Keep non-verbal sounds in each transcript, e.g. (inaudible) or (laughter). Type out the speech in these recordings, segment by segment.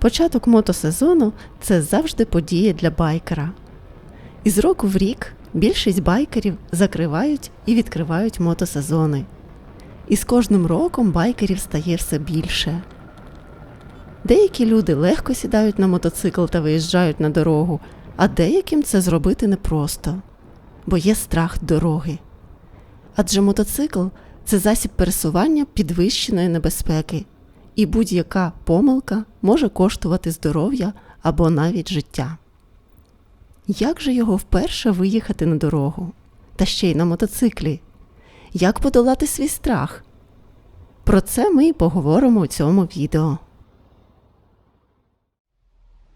Початок мотосезону це завжди подія для байкера. Із року в рік більшість байкерів закривають і відкривають мотосезони. І з кожним роком байкерів стає все більше. Деякі люди легко сідають на мотоцикл та виїжджають на дорогу, а деяким це зробити непросто, бо є страх дороги. Адже мотоцикл це засіб пересування підвищеної небезпеки, і будь-яка помилка може коштувати здоров'я або навіть життя. Як же його вперше виїхати на дорогу? Та ще й на мотоциклі? Як подолати свій страх? Про це ми і поговоримо у цьому відео.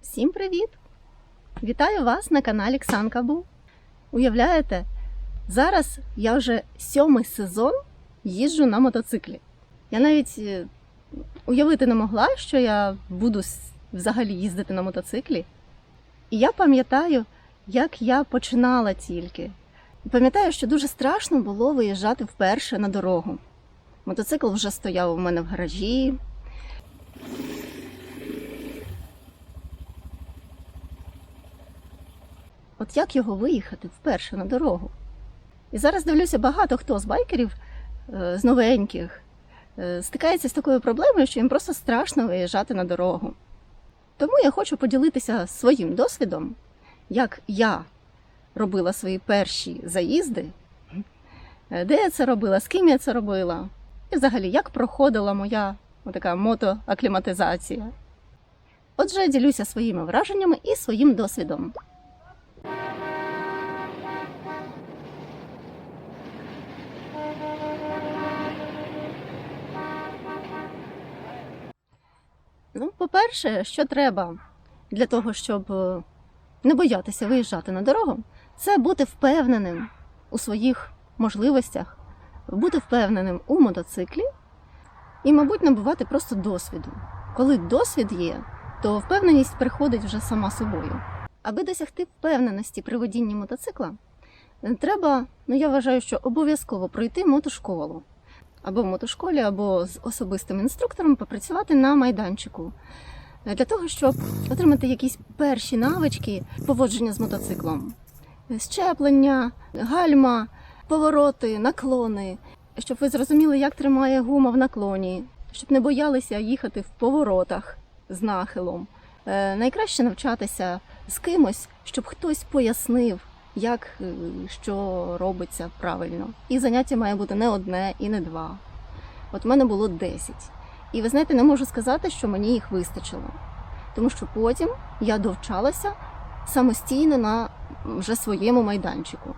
Всім привіт! Вітаю вас на каналі Ксанкабу. Уявляєте, зараз я вже сьомий сезон їжджу на мотоциклі. Я навіть е, уявити не могла, що я буду взагалі їздити на мотоциклі. І я пам'ятаю, як я починала тільки. Пам'ятаю, що дуже страшно було виїжджати вперше на дорогу. Мотоцикл вже стояв у мене в гаражі, От як його виїхати вперше на дорогу? І зараз дивлюся, багато хто з байкерів е, з новеньких стикається з такою проблемою, що їм просто страшно виїжджати на дорогу. Тому я хочу поділитися своїм досвідом, як я робила свої перші заїзди, е, де я це робила, з ким я це робила, і взагалі як проходила моя така мотоакліматизація. Отже, ділюся своїми враженнями і своїм досвідом. Ну, по-перше, що треба для того, щоб е, не боятися виїжджати на дорогу, це бути впевненим у своїх можливостях, бути впевненим у мотоциклі і, мабуть, набувати просто досвіду. Коли досвід є, то впевненість приходить вже сама собою. Аби досягти впевненості при водінні мотоцикла, е, треба, ну я вважаю, що обов'язково пройти мотошколу або в мотошколі, або з особистим інструктором попрацювати на майданчику. Е, для того, щоб отримати якісь перші навички поводження з мотоциклом, щеплення, гальма, повороти, наклони, щоб ви зрозуміли, як тримає гума в наклоні, щоб не боялися їхати в поворотах з нахилом. Е, Найкраще навчатися з кимось, щоб хтось пояснив, як е, що робиться правильно. І заняття має бути не одне і не два. От в мене було 10. І ви знаєте, не можу сказати, що мені їх вистачило. Тому що потім я довчалася самостійно на вже своєму майданчику.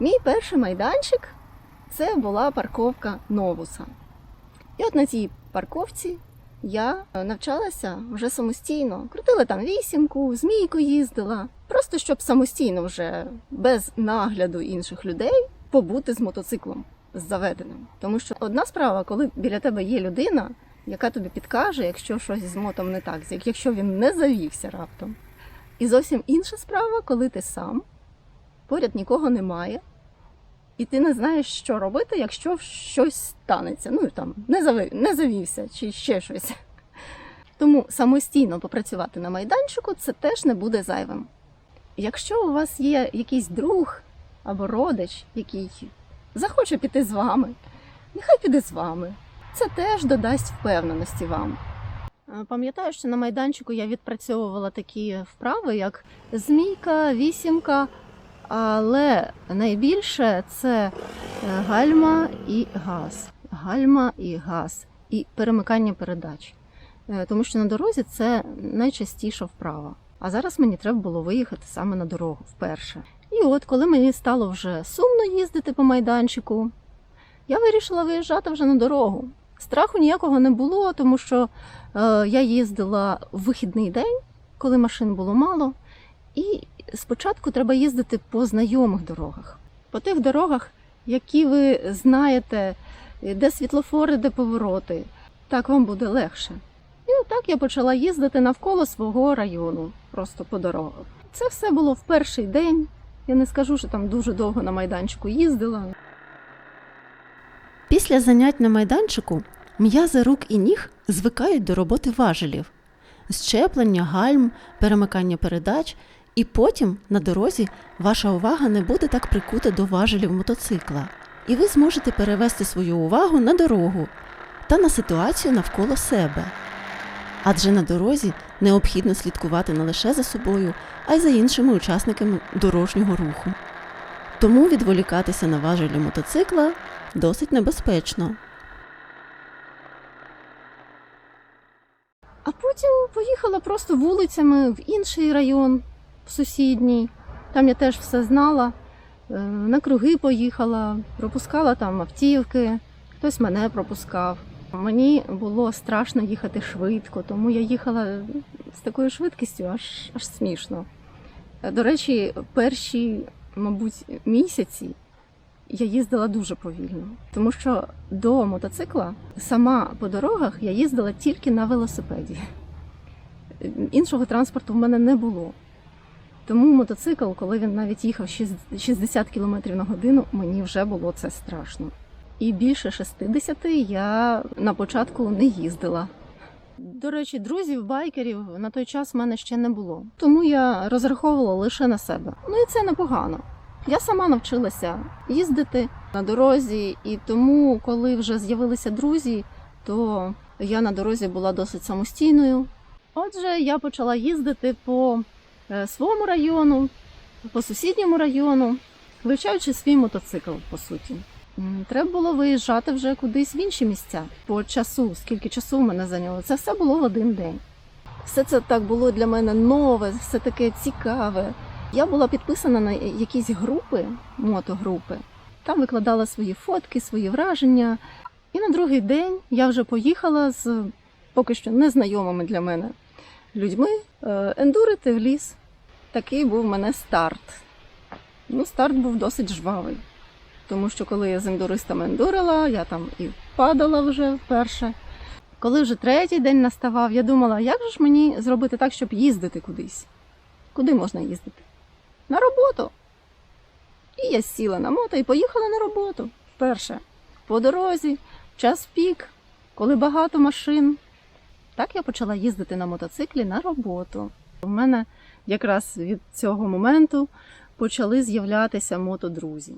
Мій перший майданчик це була парковка Новуса. І от на цій парковці я навчалася вже самостійно. Крутила там вісімку, змійку їздила. Просто щоб самостійно вже без нагляду інших людей побути з мотоциклом з заведеним. Тому що одна справа, коли біля тебе є людина, яка тобі підкаже, якщо щось з мотом не так, якщо він не завівся раптом. І зовсім інша справа, коли ти сам, поряд нікого немає, і ти не знаєш, що робити, якщо щось станеться. Ну там не зави, не завівся чи ще щось. Тому самостійно попрацювати на майданчику це теж не буде зайвим. Якщо у вас є якийсь друг або родич, який захоче піти з вами, нехай піде з вами. Це теж додасть впевненості вам. Е, Пам'ятаю, що на майданчику я відпрацьовувала такі вправи, як змійка, вісімка, але найбільше це е, гальма і газ. Гальма і газ, і перемикання передач. Е, Тому що на дорозі це найчастіша вправа. А зараз мені треба було виїхати саме на дорогу вперше. І от, коли мені стало вже сумно їздити по майданчику, я вирішила виїжджати вже на дорогу. Страху ніякого не було, тому що е, я їздила в вихідний день, коли машин було мало. І спочатку треба їздити по знайомих дорогах, по тих дорогах, які ви знаєте, де світлофори, де повороти. Так вам буде легше. І отак я почала їздити навколо свого району, просто по дорогах. Це все було в перший день. Я не скажу, що там дуже довго на майданчику їздила. Після занять на майданчику м'язи рук і ніг звикають до роботи важелів. щеплення, гальм, перемикання передач, і потім на дорозі ваша увага не буде так прикута до важелів мотоцикла, і ви зможете перевести свою увагу на дорогу та на ситуацію навколо себе. Адже на дорозі необхідно слідкувати не лише за собою, а й за іншими учасниками дорожнього руху. Тому відволікатися на важелі мотоцикла досить небезпечно. А потім поїхала просто вулицями в інший район, в сусідній. Там я теж все знала. Е, На круги поїхала, пропускала там автівки, хтось мене пропускав. Мені було страшно їхати швидко, тому я їхала з такою швидкістю, аж, аж смішно. Е, До речі, перші, мабуть, місяці я їздила дуже повільно, тому що до мотоцикла сама по дорогах я їздила тільки на велосипеді. Іншого транспорту в мене не було. Тому мотоцикл, коли він навіть їхав 60 км на годину, мені вже було це страшно. І більше 60 я на початку не їздила. До речі, друзів, байкерів на той час в мене ще не було. Тому я розраховувала лише на себе. Ну і це непогано. Я сама навчилася їздити на дорозі, і тому, коли вже з'явилися друзі, то я на дорозі була досить самостійною. Отже, я почала їздити по своєму району, по сусідньому району, вивчаючи свій мотоцикл, по суті. Треба було виїжджати вже кудись в інші місця по часу, скільки часу мене зайняло. Це все було в один день. Все це так було для мене нове, все таке цікаве. Я була підписана на якісь групи, мотогрупи. Там викладала свої фотки, свої враження. І на другий день я вже поїхала з поки що незнайомими для мене людьми е, ендурити в ліс. Такий був в мене старт. Ну, старт був досить жвавий. Тому що коли я з ендуристами ендурила, я там і падала вже вперше. Коли вже третій день наставав, я думала, як же ж мені зробити так, щоб їздити кудись? Куди можна їздити? На роботу. І я сіла на мото і поїхала на роботу вперше. По дорозі, час пік, коли багато машин. Так я почала їздити на мотоциклі на роботу. У мене якраз від цього моменту почали з'являтися мотодрузі.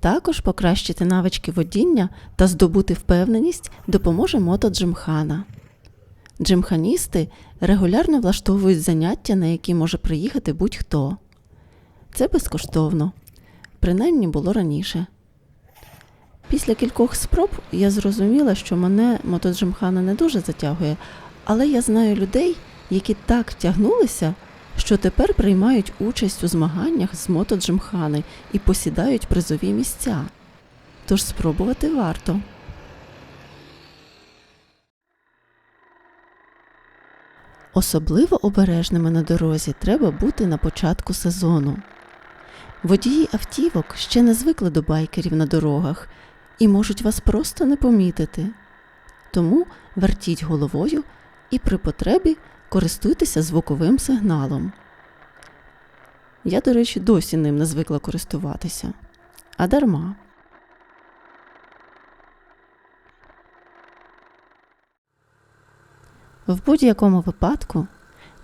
Також покращити навички водіння та здобути впевненість допоможе мото Джимхана. Джимханісти регулярно влаштовують заняття, на які може приїхати будь-хто. Це безкоштовно, принаймні було раніше. Після кількох спроб я зрозуміла, що мене мотоджимхана не дуже затягує, але я знаю людей, які так втягнулися, що тепер приймають участь у змаганнях з мотоджимхани і посідають призові місця. Тож спробувати варто. Особливо обережними на дорозі треба бути на початку сезону. Водії автівок ще не звикли до байкерів на дорогах і можуть вас просто не помітити. Тому вертіть головою і при потребі користуйтеся звуковим сигналом. Я, до речі, досі ним не звикла користуватися. А дарма. В будь-якому випадку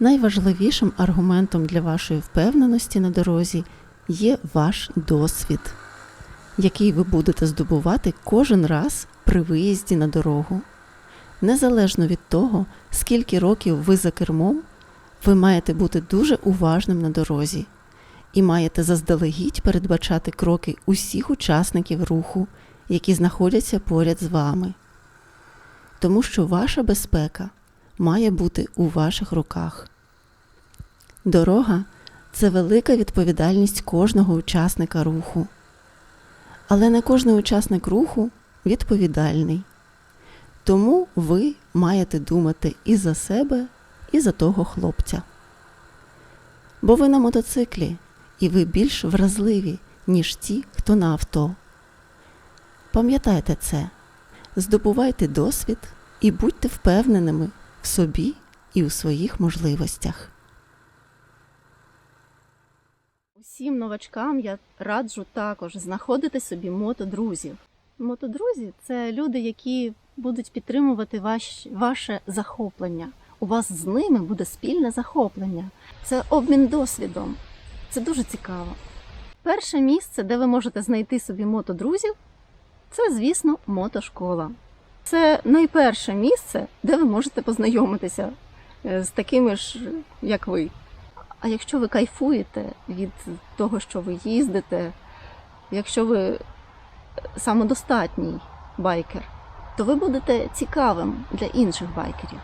найважливішим аргументом для вашої впевненості на дорозі є ваш досвід, який ви будете здобувати кожен раз при виїзді на дорогу. Незалежно від того, скільки років ви за кермом, ви маєте бути дуже уважним на дорозі і маєте заздалегідь передбачати кроки усіх учасників руху, які знаходяться поряд з вами. Тому що ваша безпека має бути у ваших руках. Дорога це велика відповідальність кожного учасника руху. Але не кожний учасник руху відповідальний. Тому ви маєте думати і за себе, і за того хлопця. Бо ви на мотоциклі, і ви більш вразливі, ніж ті, хто на авто. Пам'ятайте це, здобувайте досвід і будьте впевненими в собі і у своїх можливостях. Усім новачкам я раджу також знаходити собі мотодрузів. Мотодрузі це люди, які будуть підтримувати ваш, ваше захоплення. У вас з ними буде спільне захоплення. Це обмін досвідом. Це дуже цікаво. Перше місце, де ви можете знайти собі мотодрузів, це, звісно, мотошкола. Це найперше місце, де ви можете познайомитися е, з такими ж, як ви. А якщо ви кайфуєте від того, що ви їздите, якщо ви самодостатній байкер, то ви будете цікавим для інших байкерів.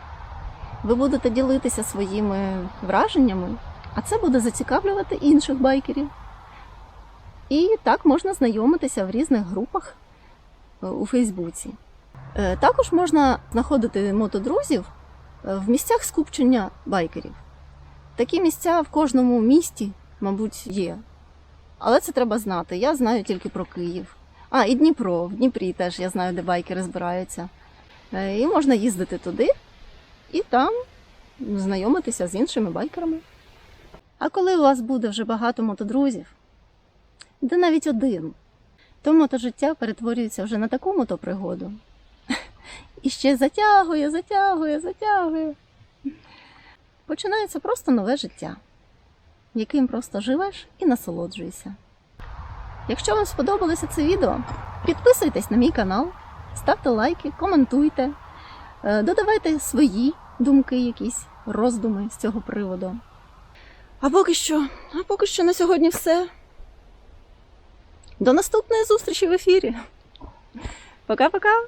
Ви будете ділитися своїми враженнями, а це буде зацікавлювати інших байкерів. І так можна знайомитися в різних групах е, у Фейсбуці. Е, Також можна знаходити мотодрузів е, в місцях скупчення байкерів. Такі місця в кожному місті, мабуть, є. Але це треба знати. Я знаю тільки про Київ. А, і Дніпро. В Дніпрі теж я знаю, де байкери збираються. Е, І можна їздити туди і там знайомитися з іншими байкерами. А коли у вас буде вже багато мотодрузів, де навіть один, то мотожиття перетворюється вже на таку мотопригоду. (laughs) І ще затягує, затягує, затягує. Починається просто нове життя, яким просто живеш і насолоджуєшся. Якщо вам сподобалося це відео, підписуйтесь на мій канал, ставте лайки, коментуйте, е, додавайте свої думки, якісь роздуми з цього приводу. А поки що, а поки що на сьогодні все. До наступної зустрічі в ефірі. Пока-пока!